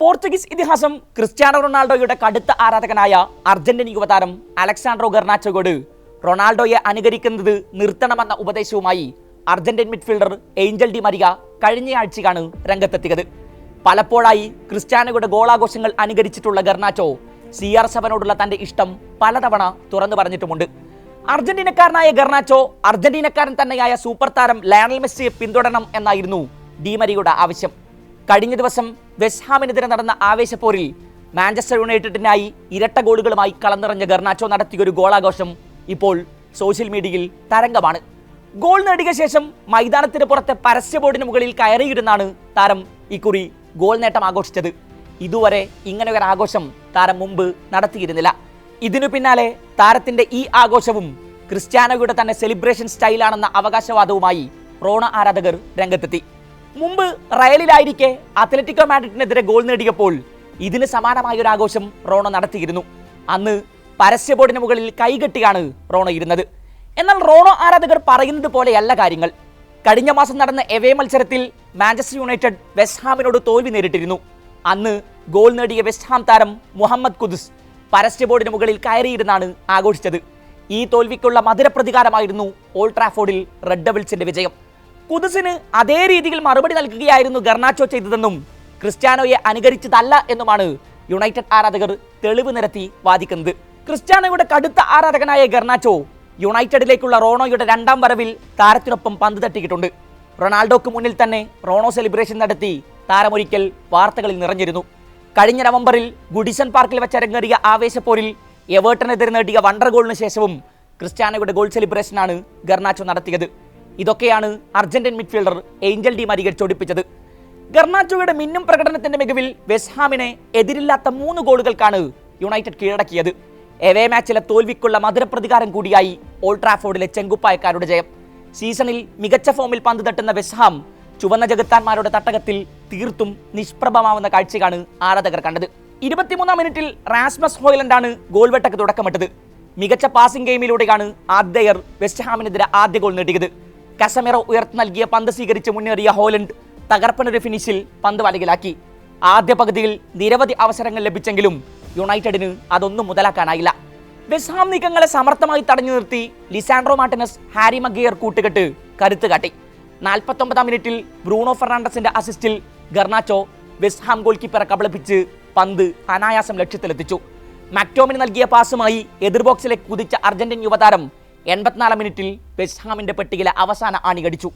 Portuguese ഇതിഹാസം Cristiano റൊണാൾഡോയുടെ കടുത്ത ആരാധകനായ അർജന്റീന യുവതാരം അലക്സാൻഡ്രോ ഗർണാച്ചോയോട് റൊണാൾഡോയെ അനുകരിക്കുന്നത് നിർത്തണമെന്ന ഉപദേശവുമായി Argentine midfielder Angel Di Maria കഴിഞ്ഞയാഴ്ചയാണ് രംഗത്തെത്തിയത്. പലപ്പോഴായി ക്രിസ്ത്യാനോയുടെ ഗോളാഘോഷങ്ങൾ അനുകരിച്ചിട്ടുള്ള ഗർണാച്ചോ സി ആർ സെവനോടുള്ള തന്റെ ഇഷ്ടം പലതവണ തുറന്നു പറഞ്ഞിട്ടുമുണ്ട്. അർജന്റീനക്കാരനായ ഗർണാച്ചോ അർജന്റീനക്കാരൻ തന്നെയായ സൂപ്പർ താരം ലയണൽ മെസ്സിയെ പിന്തുടരണം എന്നായിരുന്നു ഡിമരിയുടെ ആവശ്യം. കഴിഞ്ഞ ദിവസം വെസ്റ്റ്ഹാമിനെതിരെ നടന്ന ആവേശപ്പോരിൽ മാഞ്ചസ്റ്റർ യുണൈറ്റഡിനായി ഇരട്ട ഗോളുകളുമായി കളന്നിറഞ്ഞ ഗർണാച്ചോ നടത്തിയൊരു ഗോളാഘോഷം ഇപ്പോൾ സോഷ്യൽ മീഡിയയിൽ തരംഗമാണ്. ഗോൾ നേടിയ ശേഷം മൈതാനത്തിന് പുറത്തെ പരസ്യ ബോർഡിന് മുകളിൽ കയറിയിരുന്നാണ് താരം ഇക്കുറി ഗോൾ നേട്ടം ആഘോഷിച്ചത്. ഇതുവരെ ഇങ്ങനെ ഒരു ആഘോഷം താരം മുമ്പ് നടത്തിയിരുന്നില്ല. ഇതിനു പിന്നാലെ താരത്തിന്റെ ഈ ആഘോഷവും ക്രിസ്ത്യാനോയുടെ തന്നെ സെലിബ്രേഷൻ സ്റ്റൈലാണെന്ന അവകാശവാദവുമായി റോണ ആരാധകർ രംഗത്തെത്തി. മുമ്പ് റയലിലായിരിക്കെ അത്ലറ്റിക്കോ മാഡ്രിഡിനെതിരെ ഗോൾ നേടിയപ്പോൾ ഇതിന് സമാനമായ ഒരു ആഘോഷം റോണ നടത്തിയിരുന്നു. അന്ന് പരസ്യ ബോർഡിന് മുകളിൽ കൈകെട്ടിയാണ് റോണോ ഇരുന്നത്. എന്നാൽ റോണോ ആരാധകർ പറയുന്നത് പോലെയല്ല കാര്യങ്ങൾ. കഴിഞ്ഞ മാസം നടന്ന എവേ മത്സരത്തിൽ മാഞ്ചസ്റ്റർ യുണൈറ്റഡ് വെസ്റ്റ്ഹാമിനോട് തോൽവി നേരിട്ടിരുന്നു. അന്ന് ഗോൾ നേടിയ വെസ്റ്റ്ഹാം താരം മുഹമ്മദ് കുദുസ് പരസ്യ ബോർഡിന് മുകളിൽ കയറിയിരുന്നാണ് ആഘോഷിച്ചത്. ഈ തോൽവിക്കുള്ള മധുരപ്രതികാരമായിരുന്നു ഓൾഡ് ട്രാഫോർഡിൽ റെഡ് ഡബിൾസിന്റെ വിജയം. കുദുസിന് അതേ രീതിയിൽ മറുപടി നൽകുകയായിരുന്നു ഗർണാച്ചോ ചെയ്തതെന്നും ക്രിസ്ത്യാനോയെ അനുകരിച്ചതല്ല എന്നുമാണ് യുണൈറ്റഡ് ആരാധകർ തെളിവ് നിരത്തി വാദിക്കുന്നത്. ക്രിസ്ത്യാനോയുടെ കടുത്ത ആരാധകനായ ഗർണാച്ചോ യുണൈറ്റഡിലേക്കുള്ള റോണോയുടെ രണ്ടാം വരവിൽ താരത്തിനൊപ്പം പന്ത് തട്ടിയിട്ടുണ്ട്. റൊണാൾഡോക്ക് മുന്നിൽ തന്നെ റോണോ സെലിബ്രേഷൻ നടത്തി താരമൊരിക്കൽ വാർത്തകളിൽ നിറഞ്ഞിരുന്നു. കഴിഞ്ഞ നവംബറിൽ ഗുഡിസൺ പാർക്കിൽ വെച്ച് അരങ്ങേറിയ ആവേശപ്പോരിൽ എവേർട്ടനെതിരെ നേടിയ വണ്ടർ ഗോളിന് ശേഷവും ക്രിസ്ത്യാനോയുടെ ഗോൾ സെലിബ്രേഷനാണ് ഗർണാച്ചോ നടത്തിയത്. ഇതൊക്കെയാണ് അർജന്റീൻ മിഡ്ഫീൽഡർ ഏഞ്ചൽ ഡി മരികർ ചൊടിപ്പിച്ചത്. ഗർണാച്ചോയുടെ മിന്നും പ്രകടനത്തിന്റെ മികവിൽ വെസ്ഹാമിനെ എതിരില്ലാത്ത മൂന്ന് ഗോളുകൾക്കാണ് യുണൈറ്റഡ് കീഴടക്കിയത്. എവേ മാച്ചിലെ തോൽവിക്കുള്ള മധുരപ്രതികാരം കൂടിയായി ഓൾട്രാഫോർഡിലെ ട്രാഫോർഡിലെ ചെങ്കുപ്പായക്കാരുടെ ജയം. സീസണിൽ മികച്ച ഫോമിൽ പന്ത് തട്ടുന്ന വെസ്ഹാം ചുവന്ന ജഗത്താന്മാരുടെ തട്ടകത്തിൽ തീർത്തും നിഷ്പ്രഭമാവുന്ന കാഴ്ചയാണ് ആരാധകർ കണ്ടത്. ഇരുപത്തിമൂന്നാം മിനിറ്റിൽ റാസ്മസ് ഹോയിലൻഡാണ് ഗോൾവെട്ടക്ക് തുടക്കമിട്ടത്. മികച്ച പാസിംഗ് ഗെയിമിലൂടെയാണ് ആദ്യയർ വെസ്റ്റ്ഹാമിനെതിരെ ആദ്യ ഗോൾ നേടിയത്. കസമെറോ ഉയർത്തി നൽകിയ പന്ത് സ്വീകരിച്ച് മുന്നേറിയ ഹോലൻഡ് തകർപ്പനൊരു ഫിനിഷിൽ പന്ത് വലകിലാക്കി ആദ്യ പകുതിയിൽ നിരവധി അവസരങ്ങൾ ലഭിച്ചെങ്കിലും യുണൈറ്റഡിന് അതൊന്നും മുതലാക്കാനായില്ല. വെസ്ഹാം നീക്കങ്ങളെ സമർത്ഥമായി തടഞ്ഞു നിർത്തി ലിസാൻഡ്രോ മാർട്ടിനസ് ഹാരി മഗിയർ കൂട്ടുകെട്ട് കരുത്ത് കാട്ടി. നാൽപ്പത്തൊമ്പതാം മിനിറ്റിൽ ബ്രൂണോ ഫെർണാണ്ടസിന്റെ അസിസ്റ്റിൽ ഗർണാച്ചോ വെസ്ഹാം ഗോൾ കീപ്പറെ കബളിപ്പിച്ച് പന്ത് അനായാസം ലക്ഷ്യത്തിലെത്തിച്ചു. മാക്ടോമിന് നൽകിയ പാസുമായി എതിർ ബോക്സിലേക്ക് കുതിച്ച അർജന്റീൻ യുവതാരം എൺപത്തിനാലാം മിനിറ്റിൽ വെസ്റ്റ്ഹാമിന്റെ പട്ടികയിലെ അവസാന ആണി കടിച്ചു.